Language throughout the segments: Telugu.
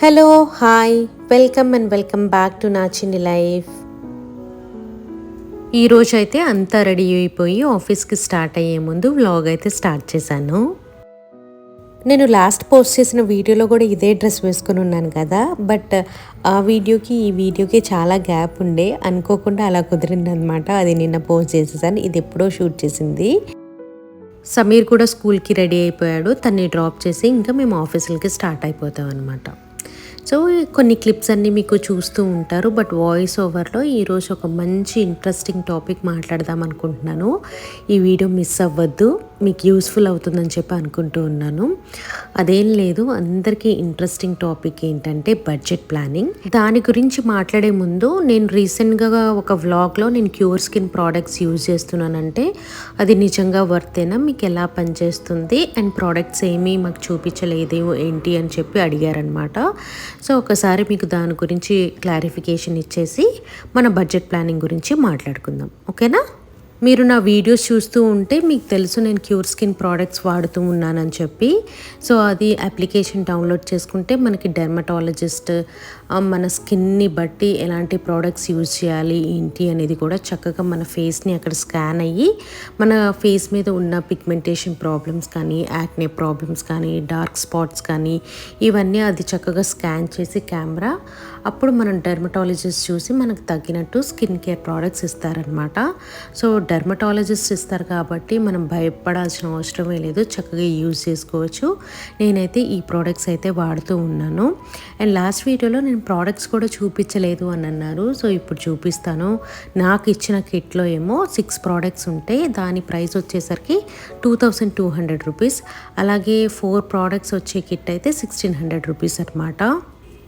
Hello hi welcome and welcome back to నా చిన్ని లైఫ్ ఈరోజు అయితే అంతా రెడీ అయిపోయి ఆఫీస్కి స్టార్ట్ అయ్యే ముందు వ్లాగ్ అయితే స్టార్ట్ చేశాను. నేను లాస్ట్ పోస్ట్ చేసిన వీడియోలో కూడా ఇదే డ్రెస్ వేసుకుని ఉన్నాను కదా బట్ ఆ వీడియోకి ఈ వీడియోకి చాలా గ్యాప్ ఉండే. అనుకోకుండా అలా కుదిరింది అనమాట అది నిన్న పోస్ట్ చేసేసాను. ఇది ఎప్పుడో షూట్ చేసింది. సమీర్ కూడా స్కూల్కి రెడీ అయిపోయాడు. తన్ని డ్రాప్ చేసి ఇంకా మేము ఆఫీసులకి స్టార్ట్ అయిపోతాం అనమాట సో కొన్ని క్లిప్స్ అన్నీ మీకు చూస్తూ ఉంటారు బట్ వాయిస్ ఓవర్లో ఈరోజు ఒక మంచి ఇంట్రెస్టింగ్ టాపిక్ మాట్లాడదాం అనుకుంటున్నాను. ఈ వీడియో మిస్ అవ్వద్దు మీకు యూస్ఫుల్ అవుతుందని చెప్పి అనుకుంటూ ఉన్నాను. అదేం లేదు అందరికీ ఇంట్రెస్టింగ్ టాపిక్ ఏంటంటే బడ్జెట్ ప్లానింగ్. దాని గురించి మాట్లాడే ముందు నేను రీసెంట్గా ఒక వ్లాగ్లో నేను క్యూర్ స్కిన్ ప్రోడక్ట్స్ యూజ్ చేస్తున్నానంటే అది నిజంగా వర్తేనా మీకు ఎలా పనిచేస్తుంది అండ్ ప్రోడక్ట్స్ ఏమీ మాకు చూపించలేదు ఏంటి అని చెప్పి అడిగారనమాట సో ఒకసారి మీకు దాని గురించి క్లారిఫికేషన్ ఇచ్చేసి మన బడ్జెట్ ప్లానింగ్ గురించి మాట్లాడుకుందాం. ఓకేనా? మీరు నా వీడియోస్ చూస్తూ ఉంటే మీకు తెలుసు నేను క్యూర్ స్కిన్ ప్రోడక్ట్స్ వాడుతూ ఉన్నానని చెప్పి. సో అది అప్లికేషన్ డౌన్లోడ్ చేసుకుంటే మనకి డెర్మటాలజిస్ట్ మన స్కిన్ని బట్టి ఎలాంటి ప్రోడక్ట్స్ యూజ్ చేయాలి ఏంటి అనేది కూడా చక్కగా మన ఫేస్ని అక్కడ స్కాన్ అయ్యి మన ఫేస్ మీద ఉన్న పిగ్మెంటేషన్ ప్రాబ్లమ్స్ కానీ యాక్నే ప్రాబ్లమ్స్ కానీ డార్క్ స్పాట్స్ కానీ ఇవన్నీ అది చక్కగా స్కాన్ చేసి కెమెరా అప్పుడు మనం డెర్మటాలజిస్ట్ చూసి మనకు తగ్గినట్టు స్కిన్ కేర్ ప్రోడక్ట్స్ ఇస్తారనమాట సో డర్మటాలజిస్ట్ ఇస్తారు కాబట్టి మనం భయపడాల్సిన అవసరమే లేదు. చక్కగా యూజ్ చేసుకోవచ్చు. నేనైతే ఈ ప్రోడక్ట్స్ అయితే వాడుతూ ఉన్నాను. అండ్ లాస్ట్ వీడియోలో నేను ప్రోడక్ట్స్ కూడా చూపించలేదు అని అన్నారు. సో ఇప్పుడు చూపిస్తాను. నాకు ఇచ్చిన కిట్లో ఏమో సిక్స్ ప్రోడక్ట్స్ ఉంటాయి దాని ప్రైస్ వచ్చేసరికి two thousand two hundred rupees అలాగే ఫోర్ ప్రోడక్ట్స్ వచ్చే కిట్ అయితే సిక్స్టీన్ హండ్రెడ్ రూపీస్ అనమాట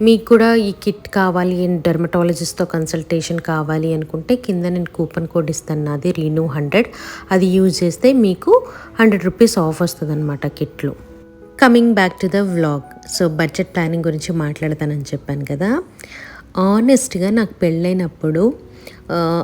మీకు కూడా ఈ కిట్ కావాలి అండ్ డెర్మటాలజిస్ట్తో కన్సల్టేషన్ కావాలి అనుకుంటే కింద నేను కూపన్ కోడ్ ఇస్తాను. నాది రీనూ హండ్రెడ్ అది యూజ్ చేస్తే మీకు హండ్రెడ్ రూపీస్ ఆఫ్ వస్తుంది అనమాట కిట్లో. Coming back to the vlog so budget planning గురించి మాట్లాడతానని చెప్పాను కదా. ఆనెస్ట్గా నాకు పెళ్ళైనప్పుడు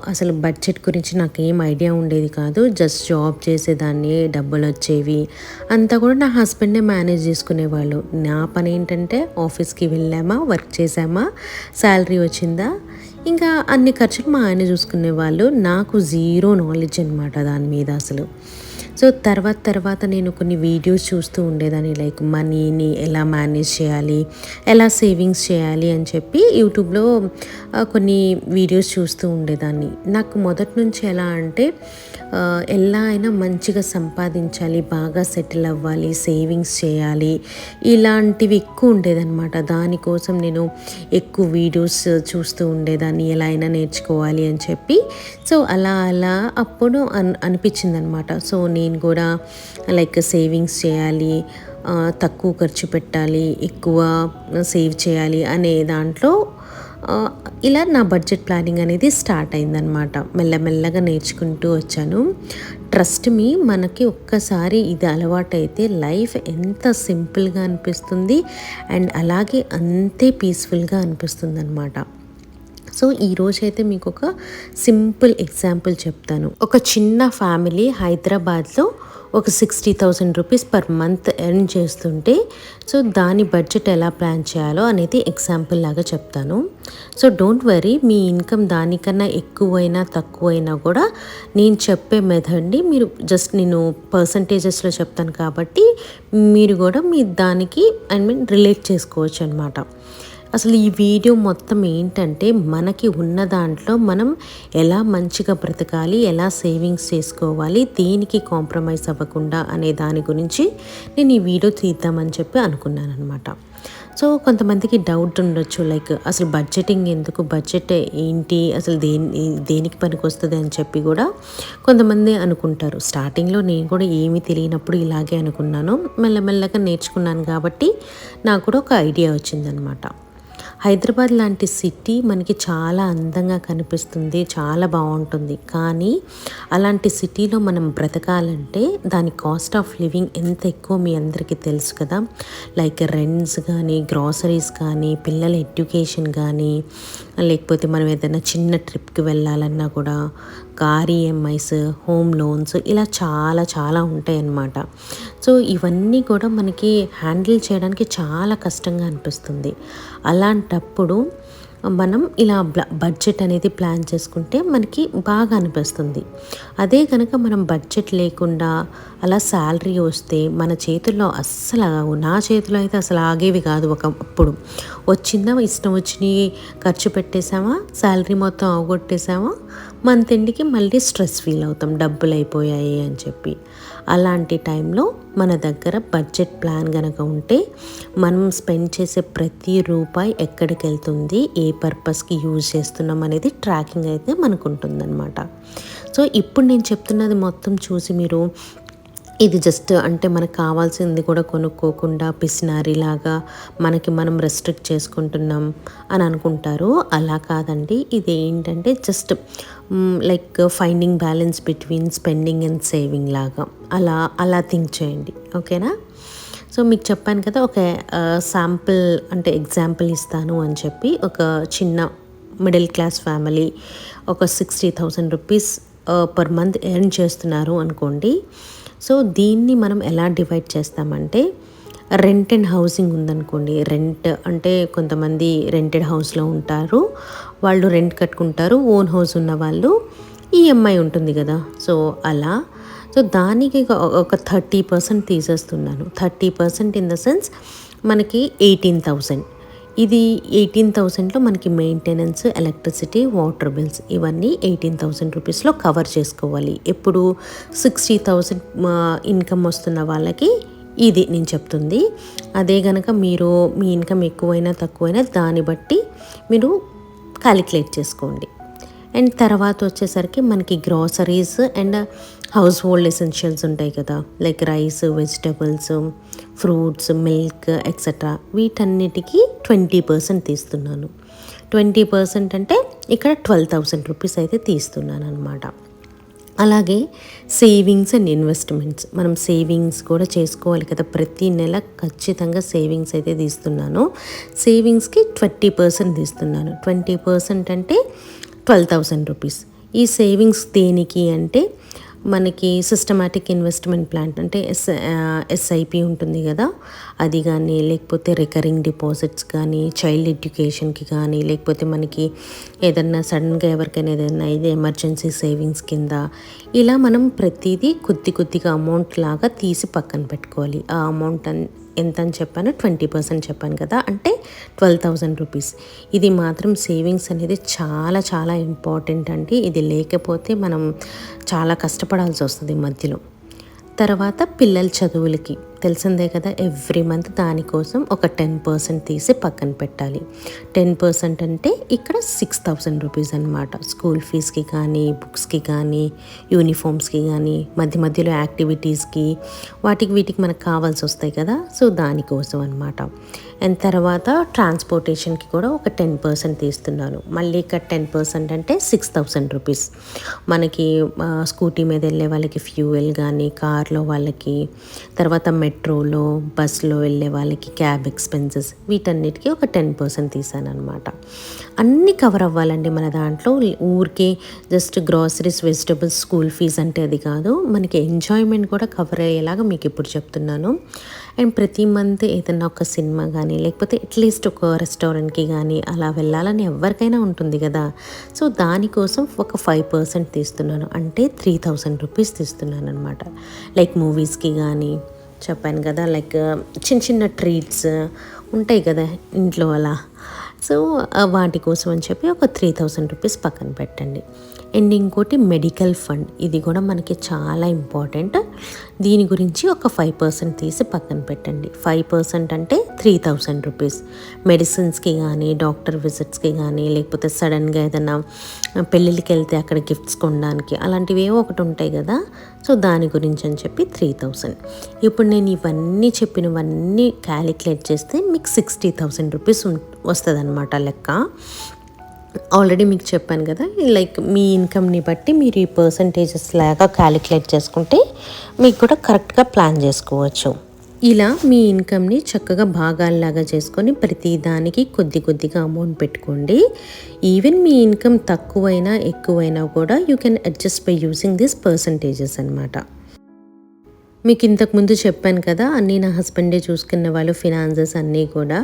అసలు బడ్జెట్ గురించి నాకు ఏం ఐడియా ఉండేది కాదు. జస్ట్ జాబ్ చేసేదాన్ని డబ్బులు వచ్చేవి. అంతా కూడా నా హస్బెండే మేనేజ్ చేసుకునేవాళ్ళు. నా పని ఏంటంటే ఆఫీస్కి వెళ్ళామా వర్క్ చేసామా శాలరీ వచ్చిందా? ఇంకా అన్ని ఖర్చులు మా ఆయన చూసుకునేవాళ్ళు. నాకు జీరో నాలెడ్జ్ అనమాట దాని మీద అసలు. సో తర్వాత తర్వాత నేను కొన్ని వీడియోస్ చూస్తూ ఉండేదాన్ని లైక్ మనీని ఎలా మేనేజ్ చేయాలి ఎలా సేవింగ్స్ చేయాలి అని చెప్పి యూట్యూబ్లో కొన్ని వీడియోస్ చూస్తూ ఉండేదాన్ని. నాకు మొదటి నుంచి ఎలా అంటే ఎలా అయినా మంచిగా సంపాదించాలి బాగా సెటిల్ అవ్వాలి సేవింగ్స్ చేయాలి. ఇలాంటివి ఎక్కువ ఉండేదన్నమాట. దానికోసం నేను ఎక్కువ వీడియోస్ చూస్తూ ఉండేదాన్ని ఎలా అయినా నేర్చుకోవాలి అని చెప్పి. సో అలా అలా అప్పుడు అన్ అనిపించింది అనమాట సో నేను కూడా లైక్ సేవింగ్స్ చేయాలి తక్కువ ఖర్చు పెట్టాలి ఎక్కువ సేవ్ చేయాలి అనే దాంట్లో ఇలా నా బడ్జెట్ ప్లానింగ్ అనేది స్టార్ట్ అయిందనమాట మెల్లమెల్లగా నేర్చుకుంటూ వచ్చాను. ట్రస్ట్ మీ మనకి ఒక్కసారి ఇది అలవాటైతే లైఫ్ ఎంత సింపుల్గా అనిపిస్తుంది అండ్ అలాగే అంతే పీస్ఫుల్గా అనిపిస్తుంది అనమాట సో ఈరోజు అయితే మీకు ఒక సింపుల్ ఎగ్జాంపుల్ చెప్తాను. ఒక చిన్న ఫ్యామిలీ హైదరాబాద్లో ఒక sixty thousand rupees per month earn చేస్తుంటే సో దాని బడ్జెట్ ఎలా ప్లాన్ చేయాలో అనేది ఎగ్జాంపుల్ లాగా చెప్తాను. సో డోంట్ వరీ మీ ఇన్కమ్ దానికన్నా ఎక్కువైనా తక్కువైనా కూడా నేను చెప్పే మెథడ్ని మీరు జస్ట్ నేను పర్సంటేజెస్లో చెప్తాను కాబట్టి మీరు కూడా మీ దానికి ఐ మీన్ రిలేట్ చేసుకోవచ్చు అనమాట అసలు ఈ వీడియో మొత్తం ఏంటంటే మనకి ఉన్న దాంట్లో మనం ఎలా మంచిగా బ్రతకాలి ఎలా సేవింగ్స్ చేసుకోవాలి దేనికి కాంప్రమైజ్ అవ్వకుండా అనే దాని గురించి నేను ఈ వీడియో తీద్దామని చెప్పి అనుకున్నాను అనమాట సో కొంతమందికి డౌట్ ఉండొచ్చు లైక్ అసలు బడ్జెటింగ్ ఎందుకు బడ్జెట్ ఏంటి అసలు దేని దేనికి పనికొస్తుంది అని చెప్పి కూడా కొంతమంది అనుకుంటారు. స్టార్టింగ్లో నేను కూడా ఏమీ తెలియనప్పుడు ఇలాగే అనుకున్నాను. మెల్లమెల్లగా నేర్చుకున్నాను కాబట్టి నాకు కూడా ఒక ఐడియా వచ్చిందనమాట హైదరాబాద్ లాంటి సిటీ మనకి చాలా అందంగా కనిపిస్తుంది చాలా బాగుంటుంది. కానీ అలాంటి సిటీలో మనం బ్రతకాలంటే దాని కాస్ట్ ఆఫ్ లివింగ్ ఎంత ఎక్కువ మీ అందరికీ తెలుసు కదా? లైక్ రెంట్స్ కానీ గ్రాసరీస్ కానీ పిల్లల ఎడ్యుకేషన్ కానీ లేకపోతే మనం ఏదైనా చిన్న ట్రిప్కి వెళ్ళాలన్నా కూడా కార్ ఈఎంఐస్ హోమ్ లోన్స్ ఇలా చాలా చాలా ఉంటాయి అన్నమాట సో ఇవన్నీ కూడా మనకి హ్యాండిల్ చేయడానికి చాలా కష్టంగా అనిపిస్తుంది. అలాంటప్పుడు మనం ఇలా బడ్జెట్ అనేది ప్లాన్ చేసుకుంటే మనకి బాగా అనిపిస్తుంది. అదే కనుక మనం బడ్జెట్ లేకుండా అలా శాలరీ వస్తే మన చేతుల్లో అస్సలు ఆగవు. నా చేతిలో అయితే అసలు ఆగేవి కాదు ఒకప్పుడు వచ్చిందా? ఇష్టం వచ్చినవి ఖర్చు పెట్టేసామా శాలరీ మొత్తం అవగొట్టేసామా మంత్ ఎండ్కి మళ్ళీ స్ట్రెస్ ఫీల్ అవుతాం. డబ్బులు అయిపోయాయి అని చెప్పి. అలాంటి టైంలో మన దగ్గర బడ్జెట్ ప్లాన్ కనుక ఉంటే మనం స్పెండ్ చేసే ప్రతి రూపాయి ఎక్కడికి వెళ్తుంది ఏ పర్పస్కి యూజ్ చేస్తున్నాం అనేది ట్రాకింగ్ అయితే మనకు ఉంటుందన్నమాట సో ఇప్పుడు నేను చెప్తున్నది మొత్తం చూసి మీరు ఇది జస్ట్ అంటే మనకు కావాల్సింది కూడా కొనుక్కోకుండా పిసినారిలాగా మనకి మనం రెస్ట్రిక్ట్ చేసుకుంటున్నాం అని అనుకుంటారు. అలా కాదండి. ఇది ఏంటంటే just like finding balance between spending and saving లాగా. అలా అలా థింక్ చేయండి. ఓకేనా? సో మీకు చెప్పాను కదా ఒక శాంపుల్ అంటే ఎగ్జాంపుల్ ఇస్తాను అని చెప్పి ఒక చిన్న మిడిల్ క్లాస్ ఫ్యామిలీ ఒక sixty thousand rupees per month earn చేస్తున్నారు అనుకోండి. సో దీన్ని మనం ఎలా డివైడ్ చేస్తామంటే రెంట్ అండ్ హౌసింగ్ ఉందనుకోండి. రెంట్ అంటే కొంతమంది రెంటెడ్ హౌస్లో ఉంటారు. వాళ్ళు రెంట్ కట్టుకుంటారు ఓన్ హౌస్ ఉన్న వాళ్ళు. ఈఎంఐ ఉంటుంది కదా. సో అలా. సో దానికి ఒక థర్టీ పర్సెంట్ తీసేస్తున్నాను. Thirty percent in the sense మనకి ఎయిటీన్ థౌజండ్ ఇది ఎయిటీన్ థౌజండ్లో మనకి మెయింటెనెన్స్ ఎలక్ట్రిసిటీ వాటర్ బిల్స్ ఇవన్నీ ఎయిటీన్ థౌజండ్ రూపీస్లో కవర్ చేసుకోవాలి. ఎప్పుడు సిక్స్టీ థౌజండ్ ఇన్కమ్ వస్తున్న వాళ్ళకి ఇది నేను చెప్తుంది. అదే కనుక మీరు మీ ఇన్కమ్ ఎక్కువైనా తక్కువైనా దాన్ని బట్టి మీరు క్యాలిక్యులేట్ చేసుకోండి. అండ్ తర్వాత వచ్చేసరికి మనకి groceries and household essentials ఉంటాయి కదా. Like rice vegetables fruits milk etcetera వీటన్నిటికీ ట్వంటీ పర్సెంట్ తీస్తున్నాను. ట్వంటీ పర్సెంట్ అంటే ఇక్కడ ట్వెల్వ్ థౌసండ్ రూపీస్ అయితే తీస్తున్నాను అనమాట అలాగే సేవింగ్స్ అండ్ ఇన్వెస్ట్మెంట్స్. మనం సేవింగ్స్ కూడా చేసుకోవాలి కదా. ప్రతి నెల ఖచ్చితంగా సేవింగ్స్ అయితే తీస్తున్నాను. సేవింగ్స్కి ట్వంటీ పర్సెంట్ తీస్తున్నాను. ట్వంటీ పర్సెంట్ అంటే ట్వెల్వ్ థౌసండ్ రూపీస్. ఈ సేవింగ్స్ దేనికి అంటే మనకి సిస్టమాటిక్ ఇన్వెస్ట్మెంట్ ప్లాంట్ అంటే ఎస్ ఎస్ఐపి uh, ఉంటుంది కదా. అది కానీ లేకపోతే రికరింగ్ డిపాజిట్స్ కానీ చైల్డ్ ఎడ్యుకేషన్కి కానీ లేకపోతే మనకి ఏదన్నా సడన్గా ఎవరికైనా ఏదైనా ఇది ఎమర్జెన్సీ సేవింగ్స్ కింద ఇలా మనం ప్రతిదీ కొద్ది కొద్దిగా అమౌంట్ లాగా తీసి పక్కన పెట్టుకోవాలి. ఆ అమౌంట్ ఎంత అని చెప్పాను? ట్వంటీ పర్సెంట్ చెప్పాను కదా. అంటే ట్వెల్వ్ థౌజండ్ రూపీస్. ఇది మాత్రం సేవింగ్స్ అనేది చాలా చాలా ఇంపార్టెంట్ అండి. ఇది లేకపోతే మనం చాలా కష్టపడాల్సి వస్తుంది మధ్యలో. తర్వాత పిల్లల చదువులకి. తెలిసిందే కదా ఎవ్రీ మంత్ దానికోసం ఒక టెన్ పర్సెంట్ తీసి పక్కన పెట్టాలి. టెన్ పర్సెంట్ అంటే ఇక్కడ సిక్స్ థౌజండ్ రూపీస్ అనమాట స్కూల్ ఫీజ్కి కానీ బుక్స్కి కానీ యూనిఫామ్స్కి కానీ మధ్య మధ్యలో యాక్టివిటీస్కి వాటికి వీటికి మనకు కావాల్సి వస్తాయి కదా సో దానికోసం అనమాట అండ్ తర్వాత ట్రాన్స్పోర్టేషన్కి కూడా ఒక టెన్ పర్సెంట్ తీస్తున్నాను. మళ్ళీ ఇక్కడ టెన్ పర్సెంట్ అంటే సిక్స్ థౌసండ్ రూపీస్ మనకి స్కూటీ మీద వెళ్ళే వాళ్ళకి ఫ్యూయల్ కానీ కార్లో వాళ్ళకి తర్వాత మెట్రోలో బస్లో వెళ్ళే వాళ్ళకి క్యాబ్ ఎక్స్పెన్సెస్ వీటన్నిటికీ ఒక టెన్ పర్సెంట్ తీసాను అనమాట అన్నీ కవర్ అవ్వాలండి మన దాంట్లో. ఊరికే just groceries vegetables school fees అంటే అది కాదు. మనకి ఎంజాయ్మెంట్ కూడా కవర్ అయ్యేలాగా మీకు ఇప్పుడు చెప్తున్నాను. అండ్ ప్రతి మంత్ ఏదన్నా ఒక సినిమా కానీ లేకపోతే అట్లీస్ట్ ఒక రెస్టారెంట్కి కానీ అలా వెళ్ళాలని ఎవరికైనా ఉంటుంది కదా. సో దానికోసం ఒక ఫైవ్ పర్సెంట్ తీస్తున్నాను. అంటే త్రీ థౌజండ్ రూపీస్ తీస్తున్నాను అనమాట లైక్ మూవీస్కి కానీ చెప్పాను కదా లైక్ చిన్న చిన్న ట్రీట్స్ ఉంటాయి కదా ఇంట్లో అలా. సో వాటి కోసం అని చెప్పి ఒక త్రీ థౌజండ్ రూపీస్ పక్కన పెట్టండి. అండ్ ఇంకోటి మెడికల్ ఫండ్. ఇది కూడా మనకి చాలా ఇంపార్టెంట్. దీని గురించి ఒక ఫైవ్ పర్సెంట్ తీసి పక్కన పెట్టండి. ఫైవ్ పర్సెంట్ అంటే త్రీ థౌజండ్ రూపీస్. మెడిసిన్స్కి కానీ డాక్టర్ విజిట్స్కి కానీ లేకపోతే సడన్గా ఏదైనా పెళ్ళిళ్ళకి వెళ్తే అక్కడ గిఫ్ట్స్ కొనడానికి అలాంటివి ఏవో ఒకటి ఉంటాయి కదా. సో దాని గురించి అని చెప్పి త్రీ థౌజండ్ ఇప్పుడు నేను ఇవన్నీ చెప్పినవన్నీ క్యాలిక్యులేట్ చేస్తే మీకు సిక్స్టీ థౌజండ్ రూపీస్ వస్తుంది అనమాట లెక్క. ఆల్రెడీ మీకు చెప్పాను కదా లైక్ మీ ఇన్కమ్ని బట్టి మీరు ఈ పర్సంటేజెస్ లాగా క్యాలిక్యులేట్ చేసుకుంటే మీకు కూడా కరెక్ట్గా ప్లాన్ చేసుకోవచ్చు. ఇలా మీ ఇన్కమ్ని చక్కగా భాగాల్లాగా చేసుకొని ప్రతిదానికి కొద్ది కొద్దిగా అమౌంట్ పెట్టుకోండి. ఈవెన్ మీ ఇన్కమ్ తక్కువైనా ఎక్కువైనా కూడా you can adjust by using this percentages అనమాట మీకు ఇంతకుముందు చెప్పాను కదా అన్నీ నా హస్బెండే చూసుకున్న వాళ్ళు ఫినాన్సెస్ అన్నీ కూడా.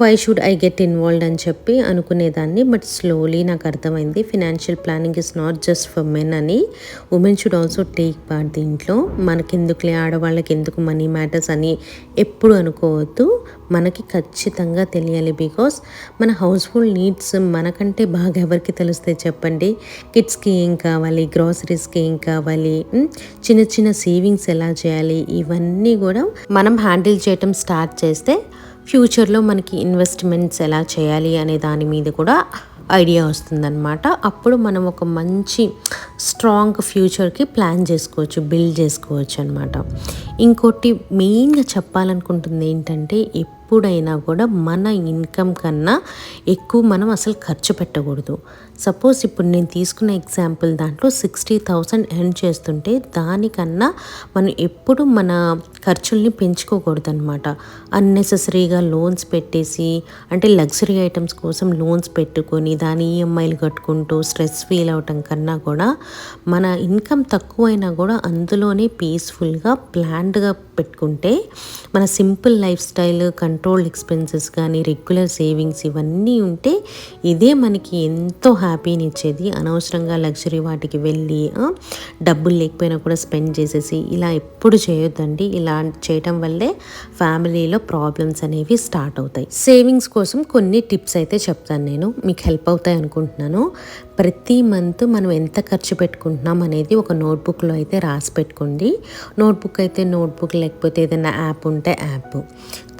Why should I get involved అని చెప్పి అనుకునేదాన్ని. బట్ స్లోలీ నాకు అర్థమైంది financial planning is not just for men అని. Women should also take part దీంట్లో. మనకెందుకులే ఆడవాళ్ళకి ఎందుకు మనీ మ్యాటర్స్ అని ఎప్పుడు అనుకోవద్దు. మనకి ఖచ్చితంగా తెలియాలి బికాస్ మన హౌస్ హోల్డ్ నీడ్స్ మనకంటే బాగా ఎవరికి తెలుస్తే చెప్పండి. కిడ్స్కి ఏం కావాలి గ్రాసరీస్కి ఏం కావాలి చిన్న చిన్న సేవింగ్స్ ఎలా చేయాలి ఇవన్నీ కూడా మనం హ్యాండిల్ చేయటం స్టార్ట్ చేస్తే ఫ్యూచర్లో మనకి ఇన్వెస్ట్మెంట్స్ ఎలా చేయాలి అనే దాని మీద కూడా ఐడియా వస్తుందన్నమాట. అప్పుడు మనం ఒక మంచి స్ట్రాంగ్ ఫ్యూచర్కి ప్లాన్ చేసుకోవచ్చు బిల్డ్ చేసుకోవచ్చు అనమాట ఇంకోటి మెయిన్గా చెప్పాలనుకుంటుంది ఏంటంటే ఎప్పుడైనా కూడా మన ఇన్కమ్ కన్నా ఎక్కువ మనం అసలు ఖర్చు పెట్టకూడదు. సపోజ్ ఇప్పుడు నేను తీసుకున్న ఎగ్జాంపుల్ దాంట్లో సిక్స్టీ థౌసండ్ ఎర్న్ చేస్తుంటే దానికన్నా మనం ఎప్పుడు మన ఖర్చుల్ని పెంచుకోకూడదు అనమాట అన్నెసెసరీగా లోన్స్ పెట్టేసి అంటే లగ్జరీ ఐటమ్స్ కోసం లోన్స్ పెట్టుకొని దాని ఈఎంఐలు కట్టుకుంటూ స్ట్రెస్ ఫీల్ అవటం కన్నా కూడా మన ఇన్కమ్ తక్కువైనా కూడా అందులోనే పీస్ఫుల్గా ప్లాన్డ్గా పెట్టుకుంటే మన simple lifestyle controlled expenses కానీ రెగ్యులర్ సేవింగ్స్ ఇవన్నీ ఉంటే ఇదే మనకి ఎంతో హ్యాపీని ఇచ్చేది అనవసరంగా లగ్జరీ వాటికి వెళ్ళి డబ్బులు లేకపోయినా కూడా స్పెండ్ చేసేసి ఇలా ఎప్పుడు చేయొద్దండి. ఇలా చేయటం వల్లే ఫ్యామిలీలో ప్రాబ్లమ్స్ అనేవి స్టార్ట్ అవుతాయి. సేవింగ్స్ కోసం కొన్ని టిప్స్ అయితే చెప్తాను నేను. మీకు హెల్ప్ అవుతాయి అనుకుంటున్నాను. ప్రతి మంత్ మనం ఎంత ఖర్చు పెట్టుకుంటున్నాం అనేది ఒక నోట్బుక్లో అయితే రాసి పెట్టుకోండి. నోట్బుక్ అయితే నోట్బుక్ లేకపోతే ఏదైనా యాప్ ఉంటే యాప్.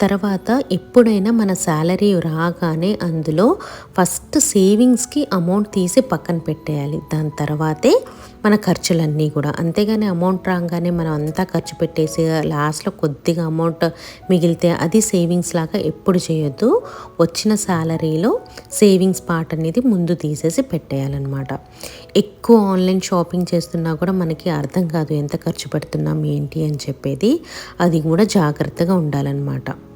తర్వాత ఎప్పుడైనా మన శాలరీ రాగానే అందులో ఫస్ట్ సేవింగ్స్కి అమౌంట్ తీసి పక్కన పెట్టేయాలి. దాని తర్వాతే మన ఖర్చులన్నీ కూడా. అంతేగాని అమౌంట్ రాగానే మనం అంతా ఖర్చు పెట్టేసి లాస్ట్లో కొద్దిగా అమౌంట్ మిగిలితే అది సేవింగ్స్ లాగా ఎప్పుడు చేయొద్దు. వచ్చిన శాలరీలో సేవింగ్స్ పార్ట్ అనేది ముందు తీసేసి పెట్టేయాలన్నమాట. ఎక్కువ ఆన్లైన్ షాపింగ్ చేస్తున్నా కూడా మనకి అర్థం కాదు ఎంత ఖర్చు పెడుతున్నాం ఏంటి అని చెప్పేది. అది కూడా జాగ్రత్తగా ఉండాలన్నమాట.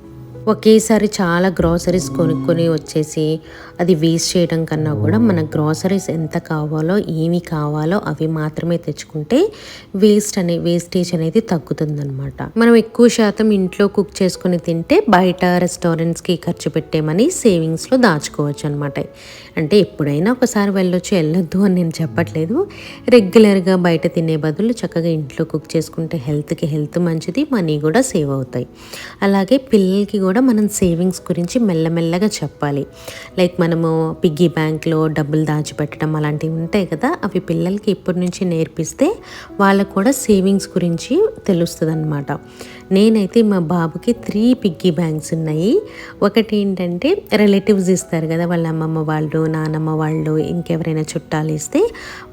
ఒకేసారి చాలా గ్రాసరీస్ కొనుక్కొని వచ్చేసి అది వేస్ట్ చేయడం కన్నా కూడా మన గ్రాసరీస్ ఎంత కావాలో ఏమి కావాలో అవి మాత్రమే తెచ్చుకుంటే వేస్ట్ అనే వేస్టేజ్ అనేది తగ్గుతుందన్నమాట. మనం ఎక్కువ శాతం ఇంట్లో కుక్ చేసుకొని తింటే బయట రెస్టారెంట్స్కి ఖర్చు పెట్టేమని సేవింగ్స్లో దాచుకోవచ్చు అనమాట అంటే ఎప్పుడైనా ఒకసారి వెళ్ళొచ్చు వెళ్ళొద్దు అని నేను చెప్పట్లేదు. రెగ్యులర్గా బయట తినే బదులు చక్కగా ఇంట్లో కుక్ చేసుకుంటే హెల్త్కి హెల్త్ మంచిది మనీ కూడా సేవ్ అవుతాయి. అలాగే పిల్లలకి కూడా కూడా మనం సేవింగ్స్ గురించి మెల్లమెల్లగా చెప్పాలి. లైక్ మనము పిగ్గీ బ్యాంక్లో డబ్బులు దాచిపెట్టడం అలాంటివి ఉంటాయి కదా అవి పిల్లలకి ఇప్పటి నుంచి నేర్పిస్తే వాళ్ళకు కూడా సేవింగ్స్ గురించి తెలుస్తుంది అనమాట నేనైతే మా బాబుకి త్రీ పిగ్గీ బ్యాంక్స్ ఉన్నాయి. ఒకటి ఏంటంటే రిలేటివ్స్ ఇస్తారు కదా వాళ్ళ అమ్మమ్మ వాళ్ళు నానమ్మ వాళ్ళు ఇంకెవరైనా చుట్టాలు ఇస్తే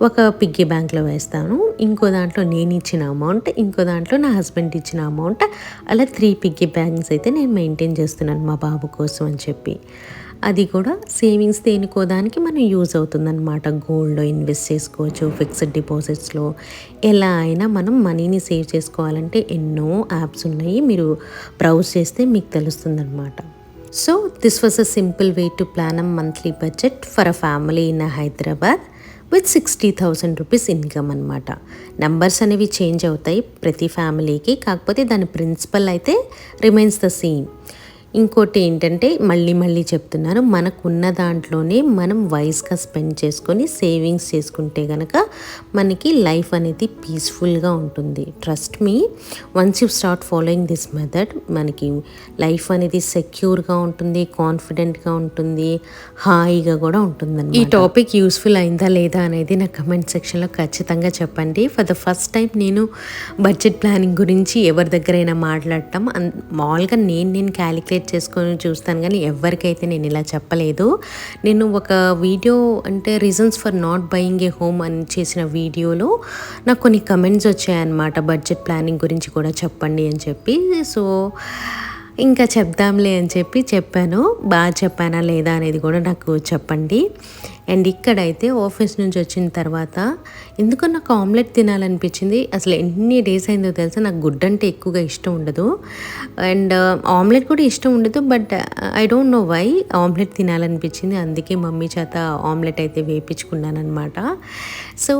ఒక పిగ్గీ బ్యాంక్లో వేస్తాను. ఇంకో దాంట్లో నేను ఇచ్చిన అమౌంట్ ఇంకో దాంట్లో నా హస్బెండ్ ఇచ్చిన అమౌంట్ అలా త్రీ పిగ్గీ బ్యాంక్స్ అయితే నేను మెయింటైన్ చేస్తున్నాను మా బాబు కోసం అని చెప్పి. అది కూడా సేవింగ్స్ దేనికో దానికి మనం యూజ్ అవుతుందన్నమాట. గోల్డ్లో ఇన్వెస్ట్ చేసుకోవచ్చు ఫిక్స్డ్ డిపాజిట్స్లో. ఎలా అయినా మనం మనీని సేవ్ చేసుకోవాలంటే ఎన్నో యాప్స్ ఉన్నాయి. మీరు బ్రౌజ్ చేస్తే మీకు తెలుస్తుందన్నమాట. So this was a simple way to plan a monthly budget for a family in Hyderabad with sixty thousand rupees income అనమాట నంబర్స్ అనేవి చేంజ్ అవుతాయి ప్రతి ఫ్యామిలీకి కాకపోతే దాని ప్రిన్సిపల్ అయితే రిమైన్స్ ద సేమ్ ఇంకోటి ఏంటంటే మళ్ళీ మళ్ళీ చెప్తున్నారు మనకున్న దాంట్లోనే మనం వైస్గా స్పెండ్ చేసుకొని సేవింగ్స్ చేసుకుంటే కనుక మనకి లైఫ్ అనేది పీస్ఫుల్గా ఉంటుంది. Trust me once you start following this method మనకి లైఫ్ అనేది సెక్యూర్గా ఉంటుంది కాన్ఫిడెంట్గా ఉంటుంది హాయిగా కూడా ఉంటుంది ఈ టాపిక్ యూస్ఫుల్ అయిందా లేదా అనేది నా కమెంట్ సెక్షన్లో ఖచ్చితంగా చెప్పండి. ఫర్ ద ఫస్ట్ టైం నేను బడ్జెట్ ప్లానింగ్ గురించి ఎవరి దగ్గరైనా మాట్లాడటం అన్- మామూలుగా నేను నేను క్యాలిక్యులేట్ చేసుకొని చూస్తాను కానీ ఎవరికైతే నేను ఇలా చెప్పలేదు నేను ఒక వీడియో అంటే reasons for not buying a home అని చేసిన వీడియోలో నాకు కొన్ని కమెంట్స్ వచ్చాయన్నమాట బడ్జెట్ ప్లానింగ్ గురించి కూడా చెప్పండి అని చెప్పి. సో ఇంకా చెప్దాంలే అని చెప్పి చెప్పాను. బాగా చెప్పానా లేదా అనేది కూడా నాకు చెప్పండి. అండ్ ఇక్కడైతే ఆఫీస్ నుంచి వచ్చిన తర్వాత ఎందుకో నాకు ఆమ్లెట్ తినాలనిపించింది. అసలు ఎన్ని డేస్ అయిందో తెలుసా? నాకు గుడ్ అంటే ఎక్కువగా ఇష్టం ఉండదు. అండ్ ఆమ్లెట్ కూడా ఇష్టం ఉండదు. But I don't know why omelette తినాలనిపించింది. అందుకే మమ్మీ చేత ఆమ్లెట్ అయితే వేపించుకున్నాను అనమాట సో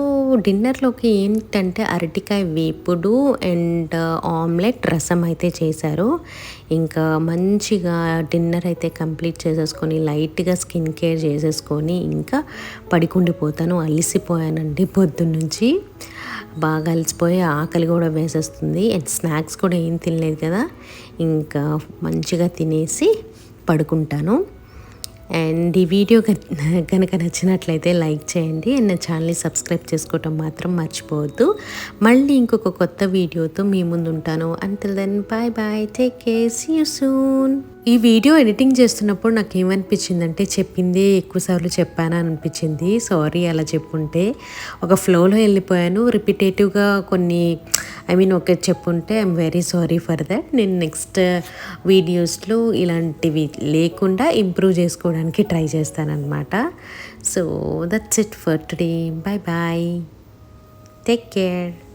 డిన్నర్లోకి ఏంటంటే అరటికాయ వేపుడు అండ్ ఆమ్లెట్ రసం అయితే చేశారు. ఇంకా మంచిగా డిన్నర్ అయితే కంప్లీట్ చేసేసుకొని లైట్గా స్కిన్ కేర్ చేసేసుకొని ఇంకా పడుకుండిపోతాను. అలిసిపోయానండి పొద్దున్నుంచి. బాగా అలసిపోయి ఆకలి కూడా వేసేస్తుంది. అండ్ స్నాక్స్ కూడా ఏం తినలేదు కదా. ఇంకా మంచిగా తినేసి పడుకుంటాను. అండ్ ఈ వీడియో కనుక నచ్చినట్లయితే లైక్ చేయండి అండ్ నా ఛానల్ని సబ్స్క్రైబ్ చేసుకోవటం మాత్రం మర్చిపోవద్దు. మళ్ళీ ఇంకొక కొత్త వీడియోతో మీ ముందు ఉంటాను until then bye bye take care see you soon ఈ వీడియో ఎడిటింగ్ చేస్తున్నప్పుడు నాకు ఏమనిపించిందంటే చెప్పిందే ఎక్కువసార్లు చెప్పాను అనిపించింది. సారీ అలా చెప్పుంటే. ఒక ఫ్లోలో వెళ్ళిపోయాను. రిపిటేటివ్గా కొన్ని ఐ మీన్ ఒక చెప్పుంటే I'm very sorry for that నేను నెక్స్ట్ వీడియోస్లో uh, ఇలాంటివి లేకుండా ఇంప్రూవ్ చేసుకోవడానికి try చేస్తానన్నమాట. So that's it for today bye bye take care